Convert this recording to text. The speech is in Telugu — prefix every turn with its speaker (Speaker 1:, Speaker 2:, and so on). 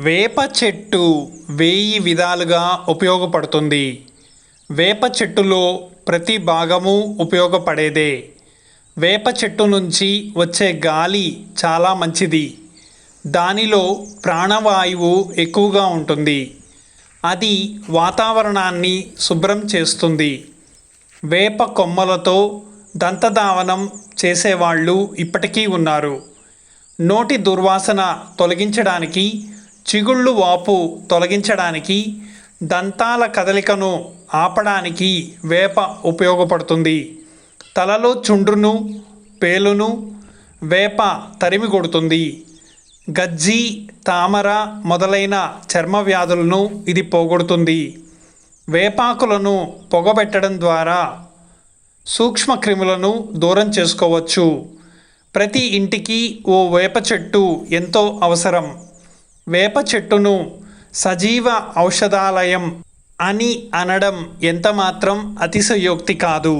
Speaker 1: వేప చెట్టు వేయి విధాలుగా ఉపయోగపడుతుంది. వేప చెట్టులో ప్రతి భాగము ఉపయోగపడేదే. వేప చెట్టు నుంచి వచ్చే గాలి చాలా మంచిది. దానిలో ప్రాణవాయువు ఎక్కువగా ఉంటుంది. అది వాతావరణాన్ని శుభ్రం చేస్తుంది. వేప కొమ్మలతో దంతధావనం చేసేవాళ్ళు ఇప్పటికీ ఉన్నారు. నోటి దుర్వాసన తొలగించడానికి చిగుళ్ళు వాపు తొలగించడానికి దంతాల కదలికను ఆపడానికి వేప ఉపయోగపడుతుంది. తలలో చుండ్రును పేలును వేప తరిమి కొడుతుంది. గజ్జి తామర మొదలైన చర్మ వ్యాధులను ఇది పోగొడుతుంది. వేపాకులను పొగబెట్టడం ద్వారా సూక్ష్మక్రిములను దూరం చేసుకోవచ్చు. ప్రతి ఇంటికి ఓ వేప చెట్టు ఎంతో అవసరం. వేప చెట్టును సజీవ ఔషధాలయం అని అనడం ఎంతమాత్రం అతిశయోక్తి కాదు.